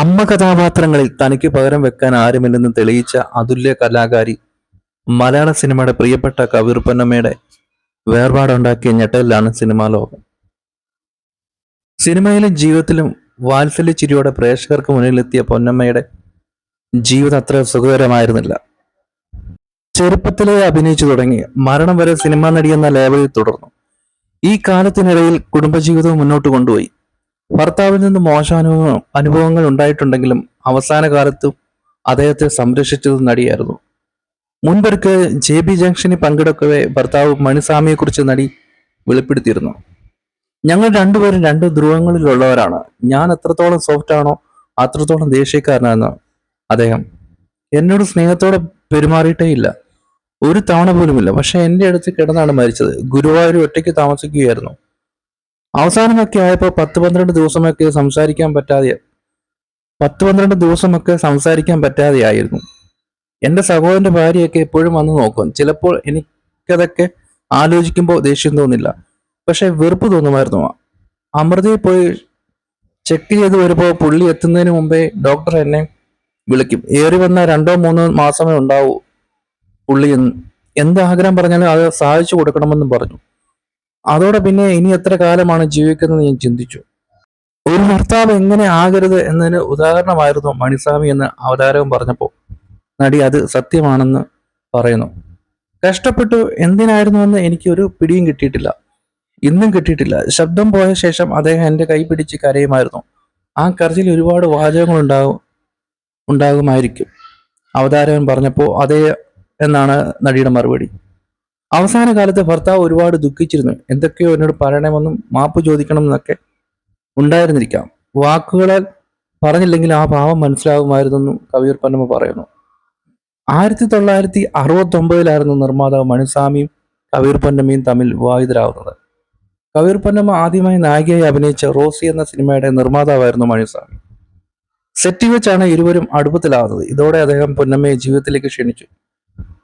അമ്മ കഥാപാത്രങ്ങളിൽ തനിക്ക് പകരം വെക്കാൻ ആരുമില്ലെന്ന് തെളിയിച്ച അതുല്യ കലാകാരി മലയാള സിനിമയുടെ പ്രിയപ്പെട്ട കവിർപ്പന്നമ്മയുടെ വേർപാടുണ്ടാക്കിയ ഞെട്ടലിലാണ് സിനിമാ ലോകം. സിനിമയിലും ജീവിതത്തിലും വാത്സല്യ ചിരിയോടെ പ്രേക്ഷകർക്ക് മുന്നിലെത്തിയ പൊന്നമ്മയുടെ ജീവിതം അത്ര സുഖകരമായിരുന്നില്ല. ചെറുപ്പത്തിലെ അഭിനയിച്ചു തുടങ്ങി മരണം വരെ സിനിമാ നടിയെന്ന എന്ന ലേബലിൽ തുടർന്നു. ഈ കാലത്തിനിടയിൽ കുടുംബജീവിതവും മുന്നോട്ട് കൊണ്ടുപോയി. ഭർത്താവിൽ നിന്ന് മോശം അനുഭവ അനുഭവങ്ങൾ ഉണ്ടായിട്ടുണ്ടെങ്കിലും അവസാന കാലത്തും അദ്ദേഹത്തെ സംരക്ഷിച്ചത് നടിയായിരുന്നു. മുൻപൊരുക്ക് ജെ ബി ജംഗ്ഷനിൽ പങ്കെടുക്കവെ ഭർത്താവ് മണിസ്വാമിയെക്കുറിച്ച് നടി വെളിപ്പെടുത്തിയിരുന്നു. ഞങ്ങൾ രണ്ടുപേരും രണ്ട് ധ്രുവങ്ങളിലുള്ളവരാണ്. ഞാൻ എത്രത്തോളം സോഫ്റ്റ് ആണോ അത്രത്തോളം ദേഷ്യക്കാരനാണെന്ന് അദ്ദേഹം. എന്നോട് സ്നേഹത്തോടെ പെരുമാറിയിട്ടേ ഇല്ല. ഒരു തവണ പോലുമില്ല. പക്ഷെ എന്റെ അടുത്ത് കിടന്നാണ് മരിച്ചത്. ഗുരുവായൂർ ഒറ്റയ്ക്ക് താമസിക്കുകയായിരുന്നു. അവസാനമൊക്കെ ആയപ്പോൾ പത്ത് പന്ത്രണ്ട് ദിവസമൊക്കെ സംസാരിക്കാൻ പറ്റാതെ പത്ത് പന്ത്രണ്ട് ദിവസമൊക്കെ സംസാരിക്കാൻ പറ്റാതെയായിരുന്നു എന്റെ സഹോദരന്റെ ഭാര്യയൊക്കെ എപ്പോഴും വന്ന് നോക്കും. ചിലപ്പോൾ എനിക്കതൊക്കെ ആലോചിക്കുമ്പോൾ ദേഷ്യം തോന്നില്ല. പക്ഷെ വെറുപ്പ് തോന്നുമായിരുന്നു. അമൃതയിൽ പോയി ചെക്ക് ചെയ്ത് വരുമ്പോൾ പുള്ളി എത്തുന്നതിന് മുമ്പേ ഡോക്ടർ എന്നെ വിളിക്കും. ഏറി വന്ന രണ്ടോ മൂന്നോ മാസമേ ഉണ്ടാവൂ പുള്ളി എന്ന്. എന്ത് ആഗ്രഹം പറഞ്ഞാലും അത് സാധിച്ചു കൊടുക്കണമെന്നും പറഞ്ഞു. അതോടെ പിന്നെ ഇനി എത്ര കാലമാണ് ജീവിക്കുന്നത് ഞാൻ ചിന്തിച്ചു. ഒരു ഭർത്താവ് എങ്ങനെ ആകരുത് എന്നതിന് ഉദാഹരണമായിരുന്നു മണിസ്വാമി എന്ന് അവതാരവും പറഞ്ഞപ്പോൾ. നടി അത് സത്യമാണെന്ന് പറയുന്നു. കഷ്ടപ്പെട്ടു എന്തിനായിരുന്നുവെന്ന് എനിക്ക് ഒരു പിടിയും കിട്ടിയിട്ടില്ല. ഇന്നും കിട്ടിയിട്ടില്ല. ശബ്ദം പോയ ശേഷം അദ്ദേഹം എന്റെ കൈ പിടിച്ച് കരയുമായിരുന്നു. ആ കരച്ചിൽ ഒരുപാട് വാചകങ്ങൾ ഉണ്ടാകും ഉണ്ടാകുമായിരിക്കും. അവതാരകൻ പറഞ്ഞപ്പോൾ അതേ എന്നാണ് നടിയുടെ മറുപടി. അവസാന കാലത്ത് ഭർത്താവ് ഒരുപാട് ദുഃഖിച്ചിരുന്നു. എന്തൊക്കെയോ എന്നോട് പറയണമെന്നും മാപ്പ് ചോദിക്കണം എന്നൊക്കെ ഉണ്ടായിരുന്നിരിക്കാം. വാക്കുകളാൽ പറഞ്ഞില്ലെങ്കിൽ ആ ഭാവം മനസ്സിലാകുമായിരുന്നെന്നും കവിയൂർ പന്നമ്മ പറയുന്നു. ആയിരത്തി തൊള്ളായിരത്തി അറുപത്തി ഒമ്പതിലായിരുന്നു നിർമ്മാതാവ് മണിസ്വാമിയും കവിയൂർ പന്നമ്മയും തമ്മിൽ വിവാഹിതരാകുന്നത്. കവിയൂർ പന്നമ്മ ആദ്യമായി നായികയായി അഭിനയിച്ച റോസി എന്ന സിനിമയുടെ നിർമ്മാതാവായിരുന്നു മണിസ്വാമി സെറ്റ് വെച്ചാണ് ഇരുവരും അടുപ്പത്തിലാവുന്നത് ഇതോടെ അദ്ദേഹം പൊന്നമ്മയെ ജീവിതത്തിലേക്ക് ക്ഷണിച്ചു.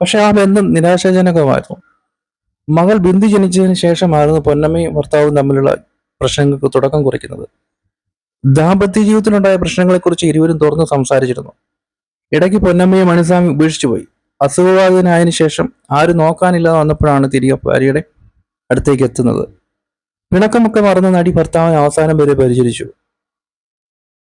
പക്ഷെ ആ ബന്ധം നിരാശാജനകമായിരുന്നു. മകൾ ബിന്ദു ജനിച്ചതിന് ശേഷമായിരുന്നു പൊന്നമ്മയും ഭർത്താവും തമ്മിലുള്ള പ്രശ്നങ്ങൾക്ക് തുടക്കം കുറിക്കുന്നത്. ദാമ്പത്യ ജീവിതത്തിലുണ്ടായ പ്രശ്നങ്ങളെക്കുറിച്ച് ഇരുവരും തുറന്ന് സംസാരിച്ചിരുന്നു. ഇടയ്ക്ക് പൊന്നമ്മയെ മണിസ്വാമി ഉപേക്ഷിച്ചു പോയി. അസുഖബാധിതനായതിനു ശേഷം ആരും നോക്കാനില്ലാതെ വന്നപ്പോഴാണ് തിരികെ ഭാര്യയുടെ അടുത്തേക്ക് എത്തുന്നത്. പിണക്കമൊക്കെ മറന്ന നടി ഭർത്താവിനെ അവസാനം വരെ പരിചരിച്ചു.